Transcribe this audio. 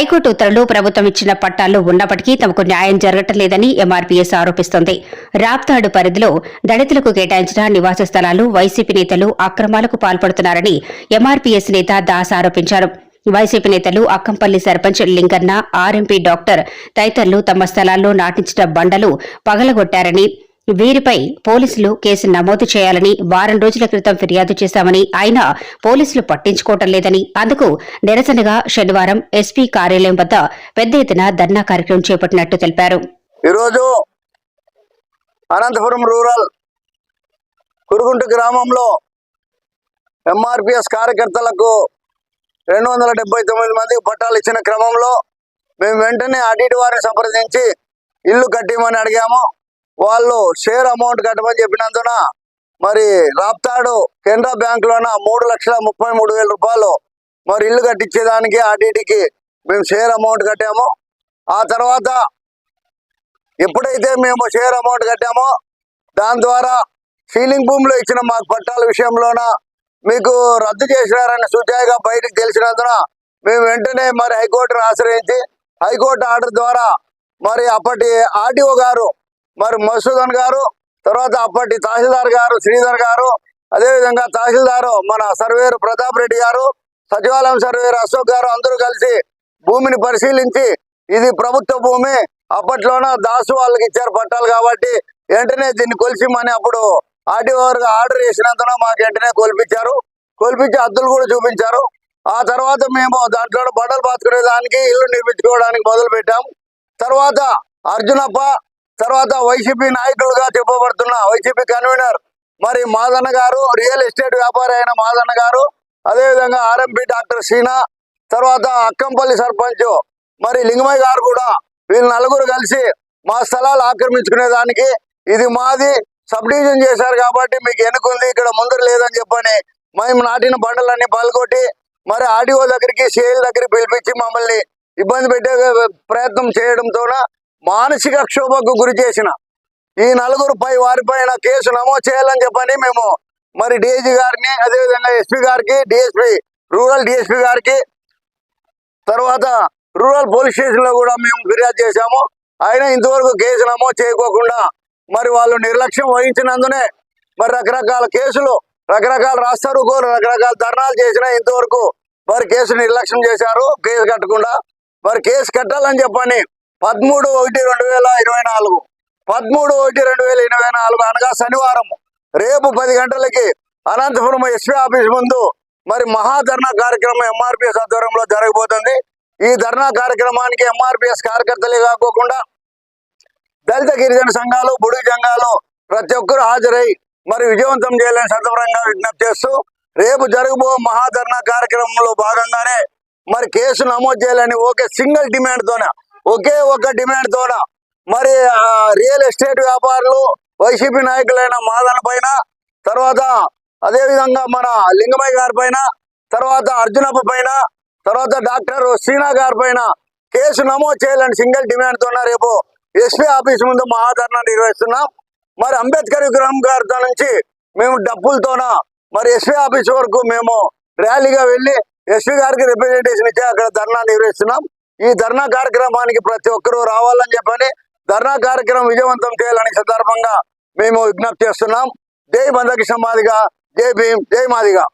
High court ఉత్తర్వులు ప్రభుత్వం ఇచ్చిన పట్టాల్లో ఉన్నప్పటికీ తమకు న్యాయం జరగటం లేదని ఎంఆర్పీఎస్ ఆరోపిస్తోంది. రాప్తాడు పరిధిలో దళితులకు కేటాయించిన నివాస స్థలాలు వైసీపీ నేతలు అక్రమాలకు పాల్పడుతున్నారని ఎంఆర్పీఎస్ నేత దాస్ ఆరోపించారు. వైసీపీ నేతలు అక్కంపల్లి సర్పంచ్ లింగన్న ఆర్ఎంపీ డాక్టర్ తదితరులు తమ స్థలాల్లో నాటించిన బండలు పగలగొట్టారని వీరిపై పోలీసులు కేసు నమోదు చేయాలని వారం రోజుల క్రితం ఫిర్యాదు చేశామని అయినా పోలీసులు పట్టించుకోవటం లేదని అందుకు నిరసనగా శనివారం ఎస్పీ కార్యాలయం వద్ద పెద్ద ఎత్తున ధర్నా కార్యక్రమం చేపట్టినట్టు తెలిపారు. ఈరోజు అనంతపురం రూరల్ కురుగుంట గ్రామంలో ఎంఆర్పిఎస్ కార్యకర్తలకు రెండు వందల డెబ్బై తొమ్మిది మందికి పట్టాలు ఇచ్చిన క్రమంలో మేము వెంటనే అడిటి వారిని సంప్రదించి ఇల్లు కట్టిమని అడిగాము. వాళ్ళు షేర్ అమౌంట్ కట్టమని చెప్పినందున మరి రాప్తాడు కెనరా బ్యాంకులోన మూడు లక్షల ముప్పై మూడు వేల రూపాయలు మరి ఇల్లు కట్టించేదానికి ఆర్డీటీకి మేము షేర్ అమౌంట్ కట్టాము. ఆ తర్వాత ఎప్పుడైతే మేము షేర్ అమౌంట్ కట్టామో దాని ద్వారా సీలింగ్ భూమిలో ఇచ్చిన మాకు పట్టాల విషయంలోన మీకు రద్దు చేసినారని సూచాయిగా బయటకు తెలిసినందున మేము వెంటనే మరి హైకోర్టును ఆశ్రయించి హైకోర్టు ఆర్డర్ ద్వారా మరి అప్పటి ఆర్డీఓ గారు మరి మసూదన్ గారు తర్వాత అప్పటి తహసీల్దార్ గారు శ్రీధర్ గారు అదేవిధంగా తహసీల్దారు మన సర్వేరు ప్రతాప్ రెడ్డి గారు సచివాలయం సర్వేరు అశోక్ గారు అందరూ కలిసి భూమిని పరిశీలించి ఇది ప్రభుత్వ భూమి అప్పట్లోన దాసు వాళ్ళకి ఇచ్చారు పట్టాలు కాబట్టి వెంటనే దీన్ని కొలిసిమని అప్పుడు ఆర్టీఓ ఆర్డర్ చేసినందున మాకు వెంటనే కోల్పించారు. కోల్పించి అద్దులు కూడా చూపించారు. ఆ తర్వాత మేము దాంట్లో బండలు పాతుకునే దానికి ఇల్లు నిర్మించుకోవడానికి మొదలు పెట్టాం తర్వాత అర్జునప్ప తర్వాత వైసీపీ నాయకులుగా చెప్పబడుతున్న వైసీపీ కన్వీనర్ మరి మాదన్న గారు రియల్ ఎస్టేట్ వ్యాపారి అయిన మాదన్న గారు అదేవిధంగా ఆర్ఎంపీ డాక్టర్ సీనా తర్వాత అక్కంపల్లి సర్పంచ్ మరి లింగమయ్య గారు కూడా వీళ్ళు నలుగురు కలిసి మా స్థలాలు ఆక్రమించుకునే దానికి ఇది మాది సబ్ డివిజన్ చేశారు కాబట్టి మీకు ఎన్నుకుంది ఇక్కడ ముందర లేదని చెప్పని మేము నాటిన బండలన్నీ పాల్గొట్టి మరి ఆర్డీఓ దగ్గరికి సిఐల దగ్గరికి పిలిపించి మమ్మల్ని ఇబ్బంది పెట్టే ప్రయత్నం చేయడంతోన మానసిక క్షోభకు గురి చేసిన ఈ నలుగురు పై వారిపైన కేసు నమోదు చేయాలని చెప్పని మేము మరి డిఐజీ గారిని అదేవిధంగా ఎస్పీ గారికి డిఎస్పీ రూరల్ డిఎస్పీ గారికి తర్వాత రూరల్ పోలీస్ స్టేషన్లో కూడా మేము ఫిర్యాదు చేశాము. అయినా ఇంతవరకు కేసు నమోదు చేయకోకుండా మరి వాళ్ళు నిర్లక్ష్యం వహించినందునే మరి రకరకాల కేసులు రకరకాల రాస్తారు రకరకాల ధర్నాలు చేసినా ఇంతవరకు మరి కేసు నిర్లక్ష్యం చేశారు కేసు కట్టకుండా. మరి కేసు కట్టాలని చెప్పని పదమూడు ఒకటి రెండు వేల ఇరవై నాలుగు. పదమూడు ఒకటి రెండు వేల ఇరవై నాలుగు అనగా శనివారం. రేపు పది గంటలకి అనంతపురం ఎస్పీ ఆఫీస్ ముందు మరి మహాధర్నా కార్యక్రమం ఎంఆర్పిఎస్ ఆధ్వర్యంలో జరగబోతుంది. ఈ ధర్నా కార్యక్రమానికి ఎంఆర్పిఎస్ కార్యకర్తలే కాకోకుండా దళిత గిరిజన సంఘాలు బుడి సంఘాలు ప్రతి ఒక్కరు హాజరై మరి విజయవంతం చేయాలని సందర్భంగా విజ్ఞప్తి చేస్తూ రేపు జరగబో మహాధర్నా కార్యక్రమంలో భాగంగానే మరి కేసు నమోదు చేయాలని ఓకే సింగిల్ డిమాండ్తోనే ఒకే ఒక డిమాండ్ తోన? మరి రియల్ ఎస్టేట్ వ్యాపారులు వైసీపీ నాయకులైన మాదన పైన తర్వాత అదేవిధంగా మన లింగమయ్య గారి పైన తర్వాత అర్జునప్ప పైన తర్వాత డాక్టర్ సీనా గారి పైన కేసు నమోదు చేయాలని సింగిల్ డిమాండ్ తోన రేపు ఎస్పీ ఆఫీస్ ముందు మా మహాధరణ నిర్వహిస్తున్నాం. మరి అంబేద్కర్ విగ్రహం గారితో నుంచి మేము డబ్బులతోన? మరి ఎస్పీ ఆఫీస్ వరకు మేము ర్యాలీగా వెళ్ళి ఎస్పీ గారికి రిప్రజెంటేషన్ ఇచ్చి అక్కడ ధర్నా నిర్వహిస్తున్నాం. ఈ ధర్నా కార్యక్రమానికి ప్రతి ఒక్కరూ రావాలని చెప్పని ధర్నా కార్యక్రమం విజయవంతం చేయాలని సందర్భంగా మేము విజ్ఞప్తి చేస్తున్నాం. జై బంధకి మాదిగా. జై భీమ్. జై మాదిగా.